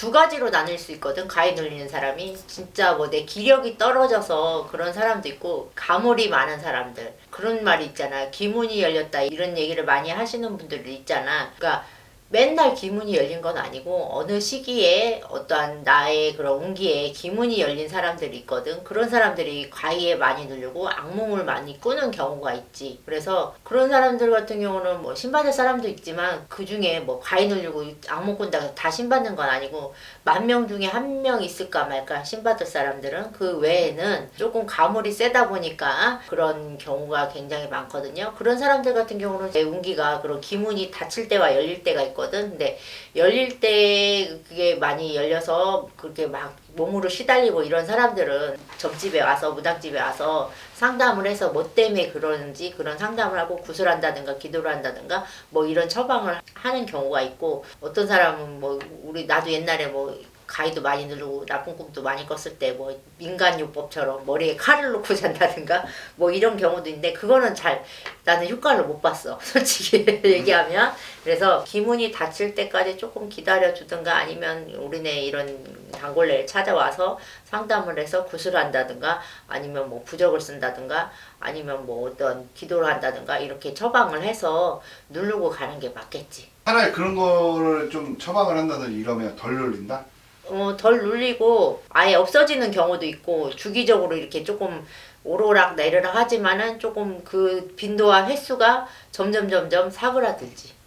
두 가지로 나뉠 수 있거든. 가위 눌리는 사람이 진짜 뭐 내 기력이 떨어져서 그런 사람도 있고 가물이 많은 사람들. 그런 말이 있잖아. 기문이 열렸다. 이런 얘기를 많이 하시는 분들도 있잖아. 그러니까 맨날 기문이 열린 건 아니고 어느 시기에 어떠한 나의 그런 운기에 기문이 열린 사람들이 있거든. 그런 사람들이 과위에 많이 누르고 악몽을 많이 꾸는 경우가 있지. 그래서 그런 사람들 같은 경우는 뭐 신받을 사람도 있지만 그 중에 뭐 과위 누르고 악몽 꾼다고 다 신받는 건 아니고 만 명 중에 한 명 있을까 말까 신받을 사람들은 그 외에는 조금 가물이 세다 보니까 그런 경우가 굉장히 많거든요. 그런 사람들 같은 경우는 내 운기가 그런 기문이 닫힐 때와 열릴 때가 있 거든. 근데 열릴 때 그게 많이 열려서 그렇게 막 몸으로 시달리고 이런 사람들은 점집에 와서 무당집에 와서 상담을 해서 뭐 때문에 그러는지 그런 상담을 하고 구슬한다든가 기도를 한다든가 뭐 이런 처방을 하는 경우가 있고 어떤 사람은 뭐 우리 나도 옛날에 뭐 가위도 많이 누르고 나쁜 꿈도 많이 꿨을 때 뭐 민간요법처럼 머리에 칼을 놓고 잔다든가 뭐 이런 경우도 있는데 그거는 잘 나는 효과를 못 봤어 솔직히 얘기하면 그래서 기문이 닫힐 때까지 조금 기다려 주든가 아니면 우리네 이런 단골레를 찾아와서 상담을 해서 구슬한다든가 아니면 뭐 부적을 쓴다든가 아니면 뭐 어떤 기도를 한다든가 이렇게 처방을 해서 누르고 가는 게 맞겠지. 차라리 그런 거를 좀 처방을 한다든지 이러면 덜 눌린다? 어, 덜 눌리고 아예 없어지는 경우도 있고 주기적으로 이렇게 조금 오르락 내리락 하지만은 조금 그 빈도와 횟수가 점점 점점 사그라들지.